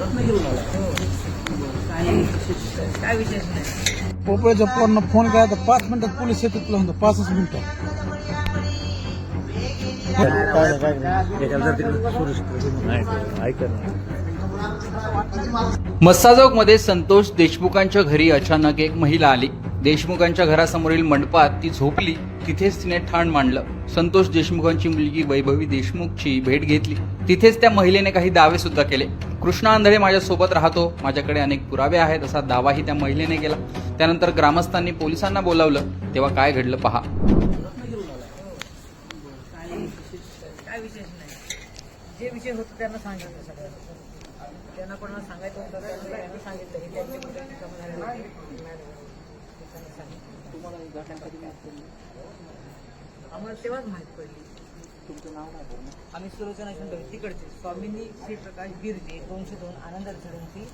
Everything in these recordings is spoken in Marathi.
रत्नागिरीहून आला काय विशेष काय नाही पोपळ्याच्या पोरांना फोन केला तर पाच मिनिटात पोलीस येतात तुला म्हणतो पाचच मिनिटं. मस्साजोगमध्ये संतोष देशमुखांच्या घरी अचानक एक महिला आली. देशमुखांच्या घरासमोरील मंडपात ती झोपली. तिथेच तिने ठाण मांडलं. संतोष देशमुखांची मुलगी वैभवी देशमुखची भेट घेतली. तिथेच त्या महिलेने काही दावे सुद्धा केले. कृष्णा आंधळे माझ्यासोबत राहतो. माझ्याकडे अनेक पुरावे आहेत. असा दावाही त्या महिलेने केला. त्यानंतर ग्रामस्थांनी पोलिसांना बोलावलं. तेव्हा काय घडलं पहा. जे विषय होतं त्यांना सांगितलं सगळं. त्यांना कोणाला सांगायचं होतं त्यांना यांना सांगितलं. हे त्यांच्या मुलांनी समाधान आहे. त्यांना सांगितलं. तुम्हाला ही घटना कधी माहीत पडली आम्हाला तेव्हाच माहीत पडली. तुमचं नाव काय आम्ही सुलोचना शंकर तिकडचे स्वामींनी श्री प्रकाश गिरजे दोनशे दोन आनंद झडंती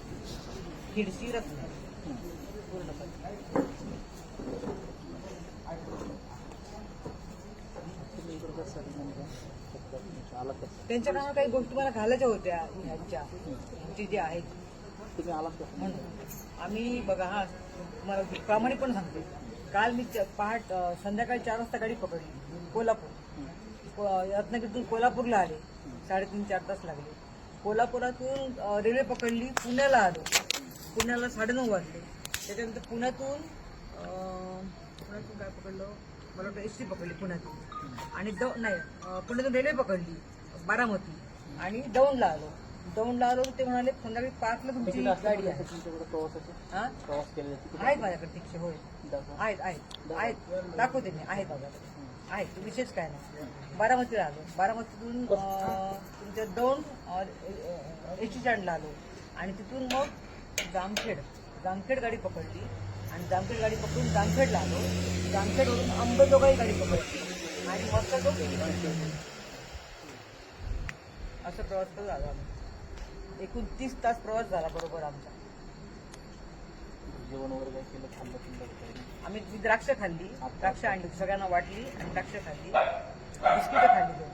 खिडशी रत्न पूर्ण त्यांच्या कामात काही गोष्टी मला घालायच्या होत्या ह्यांच्या ह्यांचे जे आहेत. तुम्ही आलात म्हणून. आम्ही बघा हा मला प्रामाणिकपणे सांगते. काल मी च- पहाट संध्याकाळी चार वाजता गाडी पकडली कोल्हापूर. रत्नागिरीतून कोल्हापूरला आले. साडेतीन चार तास लागले. कोल्हापुरातून रेल्वे पकडली पुण्याला आलो. पुण्याला साडेनऊ वाजले. त्याच्यानंतर पुण्यातून पुण्यातून काय पकडलं? मला वाटतं एस टी पकडली पुण्यातून. आणि द नाही पुण्यातून रेल्वे पकडली बारामती. आणि दौंडला आलो. दौंडला आलो ते म्हणाले संध्याकाळी पाचला तुमची गाडी आहे. हा? प्रवास केलेले तिकडे. आहेत माझ्याकडे तिकशे होय. आहेत आहेत आहेत. दाखवते मी आहेत माझ्याकडे. आहेत विशेष काय नाही. बारामतीला आलो. बारामतीतून अं, तुमच्या दोन एस टी स्टँडला आलो. आणि तिथून मग जामखेड जामखेड गाडी पकडली. आणि जामखेड गाडी पकडून जामखेडला आलो. जामखेडवरून अंबेजोगाई गाडी पकडली. आणि मस्त तो असं प्रवास करत आलो आम्ही. एकूण तीस तास प्रवास झाला बरोबर आमचा. जेवण वगैरे काय केलं खाल्लं पिल्लं आम्ही ती द्राक्ष खाल्ली द्राक्ष. आणली. सगळ्यांना वाटली आणि द्राक्ष खाल्ली. बिस्किटं खाल्ली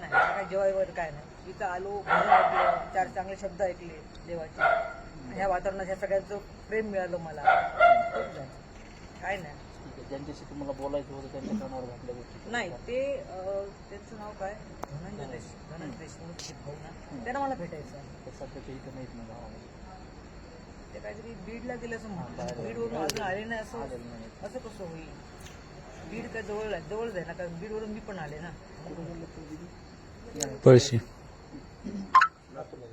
नाही काय जेवाय वगैरे काय नाही. इथं आलो भजन ऐकलं चार चांगले शब्द ऐकले देवाचे. ह्या वातावरणात ह्या सगळ्यांचं प्रेम मिळालं मला खूप झालं. काय नाही ठीक आहे ज्यांच्याशी तुम्हाला बोलायचं होतं त्यांच्या कानावर घातल्या गोष्टी. नाही ते अं, त्यांचं नाव काय? धनंजय देश धनंजय देशमुख हे भाऊ ना त्यांना मला भेटायचं आहे. ते सध्याच्या इथं नाहीत ना गावामध्ये. ते काहीतरी बीडला गेलं असं म्हणतात. बीडवरून अजून आले नाही असं आलेलं नाही. असं कसं होईल? बीड काय जवळ आहे? जवळच आहे ना कारण बीडवरून मी पण आले ना. पळशी.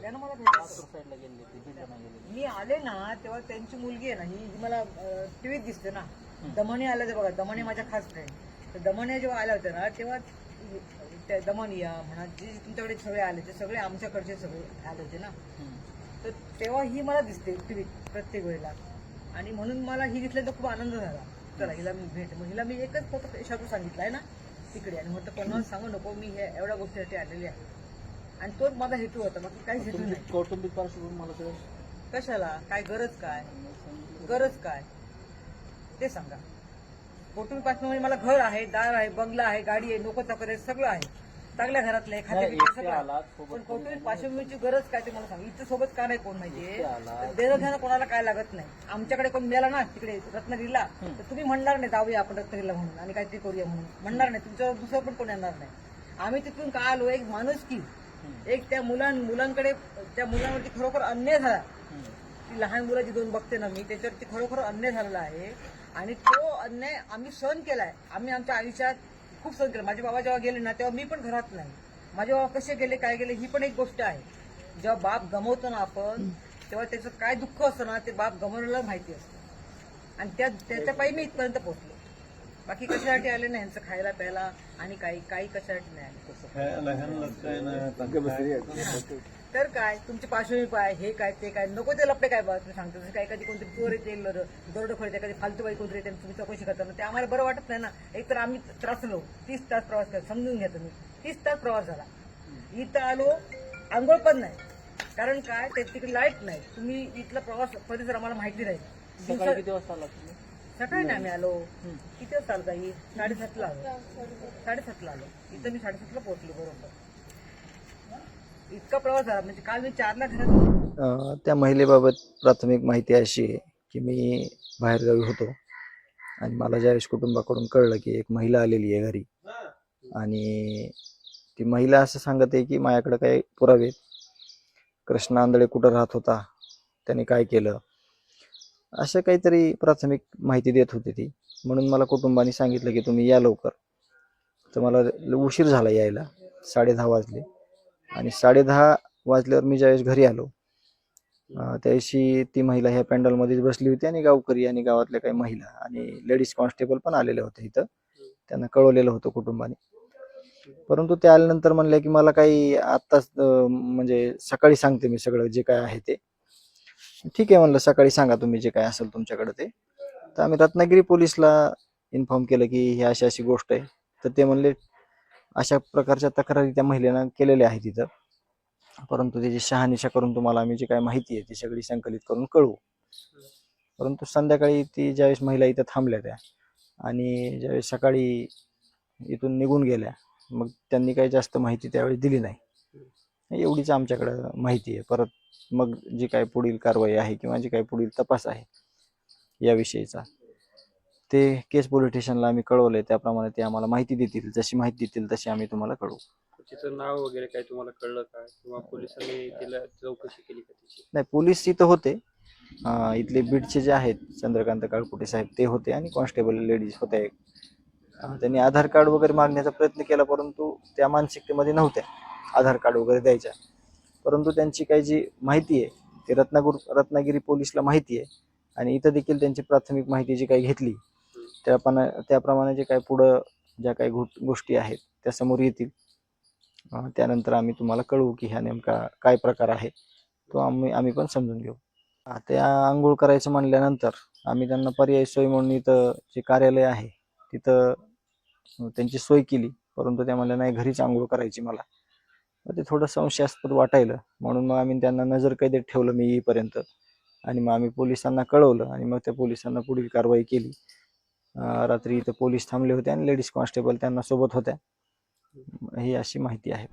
त्यानं मला भेटायचं. साईडला गेलेले ते बीडला नाही गेलेले. मी आले ना तेव्हा त्यांची मुलगी आहे ना ही ही मला टीव्हीत दिसते ना. दमणे आल्या ते बघा दमणे माझ्या खास फ्रेंड तर दमणे जेव्हा आल्या होत्या ना तेव्हा त्या दमनिया म्हणा जे तुमच्याकडे सगळे आले ते सगळे आमच्याकडचे सगळे आले होते ना. तर तेव्हा ही मला दिसते टीव्हीत प्रत्येक वेळेला. आणि म्हणून मला ही दिसल्यानंतर खूप आनंद झाला. चला हिला मी भेट मग हिला मी एकच फक्त शब्द सांगितला आहे ना तिकडे. आणि म्हटलं कोणाला सांगू नको मी हे एवढ्या गोष्टीसाठी आलेली आहे. आणि तोच माझा हेतू होता बाकी काहीच हेतू नाही. कौटुंबिक पार्श्वभूमी मला कशाला? काय गरज काय? गरज काय? ते सांगा. कौटुंबिक पार्श्वभूमी मला घर आहे दार आहे बंगला आहे गाडी आहे नोकर चाकर आहे सगळं आहे. चांगल्या घरातलं एकटे सगळं पण कौटुंबिक पार्श्वभूमीची गरज काय ते मला सांग. इथं सोबत का नाही कोण माहितीये? देणं कोणाला काय लागत नाही. आमच्याकडे कोण मिळाला ना तिकडे रत्नागिरीला तर तुम्ही म्हणणार नाही जाऊया आपण रत्नागिरीला म्हणून आणि काहीतरी करूया म्हणून. म्हणणार नाही तुमच्यावर दुसरं पण कोण येणार नाही. आम्ही तिथून का आलो? एक माणूस की एक त्या मुलां मुलांकडे त्या मुलांवरती खरोखर अन्याय झाला. ती लहान मुलं जी दोन बघते ना मी त्याच्यावरती खरोखर अन्याय झालेला आहे. आणि तो अन्याय आम्ही सहन केलाय. आम्ही आमच्या आयुष्यात खूप सहन केलं. माझे बाबा जेव्हा गेले ना तेव्हा मी पण घरात नाही. माझे बाबा कसे गेले काय गेले ही पण एक गोष्ट आहे. जेव्हा बाप गमवतो ना आपण तेव्हा त्याचं काय दुःख असतं ना ते बाप गमवलेलं माहिती असतं. आणि त्या त्याच्या पायी मी इथपर्यंत पोहोचलो. बाकी कशासाठी आले नाही यांचं खायला प्यायला आणि काही काही कशासाठी नाही आले. तर काय? तुमची पार्श्वभूमी काय हे काय ते काय? नको ते लपडे काय बा तुम्ही सांगतो. काय कधी कोणतरी चोर येते दरोडखोर येते कधी फालतूबाई कोणतरी येते आणि तुम्ही चौकशी करताना ते आम्हाला बरं वाटत नाही ना. एक तर आम्ही त्रासलो. तीस तास प्रवास केला समजून घ्या तुम्ही. तीस तास प्रवास झाला. इथं आलो आंघोळ पण नाही. कारण काय? ते तिकडे लाइट नाही. तुम्ही इथला प्रवास परिसर आम्हाला माहिती नाही. किती वाजता तुम्ही? सकाळी नाही आम्ही आलो. किती वाजता आलो ताई साडेसातला आलो. साडेसातला आलो. इथं मी साडेसातला पोहोचलो बरोबर. इतका प्रवास झाला म्हणजे काल मी चारला घरात त्या महिलेबाबत प्राथमिक माहिती अशी आहे की मी बाहेरगावी होतो. आणि मला ज्यावेळेस कुटुंबाकडून कळलं की एक महिला आलेली आहे घरी. आणि ती महिला असं सांगत आहे की माझ्याकडे काही पुरावे. कृष्ण आंधळे कुठं राहत होता? त्याने काय केलं? असं काहीतरी प्राथमिक माहिती देत होती ती. म्हणून मला कुटुंबाने सांगितलं की तुम्ही या लवकर. तर मला उशीर झाला यायला. साडे दहा वाजले. आणि साडेदहा वाजल्यावर मी ज्यावेळेस घरी आलो अं, ती महिला ह्या पॅन्डलमध्येच बसली होती आणि गावकरी आणि गावातल्या काही महिला आणि लेडीज कॉन्स्टेबल पण आलेले होते इथं. त्यांना कळवलेलं होतं कुटुंबाने. परंतु ते आल्यानंतर म्हणले की मला काही आत्ताच म्हणजे सकाळी सांगते मी सगळं जे काय आहे ते. ठीक आहे म्हणलं सकाळी सांगा तुम्ही जे काय असेल तुमच्याकडे ते. तर आम्ही रत्नागिरी पोलीसला इन्फॉर्म केलं की ही अशी अशी गोष्ट आहे. तर ते म्हणले अशा प्रकारच्या तक्रारी त्या महिलेनं केलेल्या आहेत तिथं परंतु त्याची शहानिशा करून तुम्हाला आम्ही जी काय माहिती आहे ती सगळी संकलित करून कळवू. परंतु संध्याकाळी ती ज्यावेळेस महिला इथं थांबल्या त्या आणि ज्यावेळेस सकाळी इथून निघून गेल्या मग त्यांनी काही जास्त माहिती त्यावेळी दिली नाही. एवढीच आमच्याकडं माहिती आहे. परत मग जी काय पुढील कारवाई आहे किंवा जी काही पुढील तपास आहे याविषयीचा ते केस पोलीस स्टेशनला आम्ही कळवलंय. त्याप्रमाणे ते आम्हाला माहिती देतील. जशी माहिती देतील तशी आम्ही तुम्हाला कळवू. तिचं नाव वगैरे काय तुम्हाला कळलं का? किंवा पोलिसांनी तिला चौकशी केली का तिची? नाही पोलीस इथं होते. इथले बीडचे जे आहेत चंद्रकांत काळकुटे साहेब ते होते आणि कॉन्स्टेबल लेडीज होत्या एक. त्यांनी आधार कार्ड वगैरे मागण्याचा प्रयत्न केला परंतु त्या मानसिकतेमध्ये नव्हत्या. आधार कार्ड वगैरे द्यायच्या. परंतु त्यांची काही जी माहिती आहे ती रत्नागुर रत्नागिरी पोलीसला माहिती आहे आणि इथं देखील त्यांची प्राथमिक माहिती जी काही घेतली त्यापणा त्याप्रमाणे जे काही पुढं ज्या काही गो- गोष्टी आहेत त्या समोर येतील. त्यानंतर आम्ही तुम्हाला कळवू की ह्या नेमका काय प्रकार आहे तो आम्ही आम्ही पण समजून घेऊ. त्या आंघोळ करायचं म्हणल्यानंतर आम्ही त्यांना पर्यायी सोय म्हणून इथं जे कार्यालय आहे तिथं त्यांची सोय केली. परंतु त्या म्हणल्या नाही घरीच आंघोळ करायची मला. मग ते थोडं संशयास्पद वाटायलं. म्हणून मग आम्ही त्यांना नजर कैदेत ठेवलं मी येईपर्यंत. आणि मग आम्ही पोलिसांना कळवलं आणि मग त्या पोलिसांना पुढील कारवाई केली. रात्री इथं पोलीस थांबले होते आणि लेडीज कॉन्स्टेबल त्यांना सोबत होत्या. ही अशी माहिती आहे.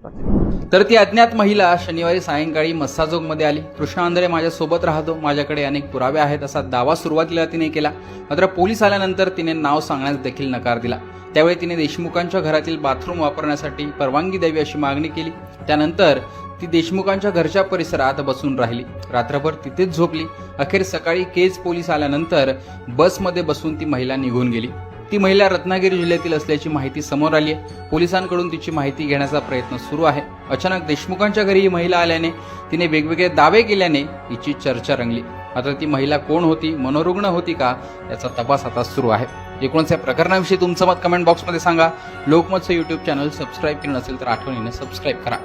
तर ती अज्ञात महिला शनिवारी सायंकाळी मस्साजोगमध्ये आली. कृष्ण आंधळे माझ्यासोबत राहतो. माझ्याकडे अनेक पुरावे आहेत. असा दावा सुरुवातीला तिने केला. मात्र पोलीस आल्यानंतर तिने नाव सांगण्यास देखील नकार दिला. त्यावेळी तिने देशमुखांच्या घरातील बाथरूम वापरण्यासाठी परवानगी द्यावी अशी मागणी केली. त्यानंतर ती देशमुखांच्या घरच्या परिसरात बसून राहिली. रात्रभर तिथेच झोपली. अखेर सकाळी केज पोलीस आल्यानंतर बसमध्ये बसून ती महिला निघून गेली. ती महिला रत्नागिरी जिल्ह्यातील असल्याची माहिती समोर आली आहे. पोलिसांकडून तिची माहिती घेण्याचा प्रयत्न सुरू आहे. अचानक देशमुखांच्या घरी ही महिला आल्याने तिने वेगवेगळे दावे केल्याने हिची चर्चा रंगली. मात्र ती महिला कोण होती मनोरुग्ण होती का याचा तपास आता सुरू आहे. एकूणच या प्रकरणाविषयी तुमचं मत कमेंट बॉक्समध्ये सांगा. लोकमतचं यूट्यूब चॅनल सबस्क्राईब केलं नसेल तर आठवणीने सबस्क्राईब करा.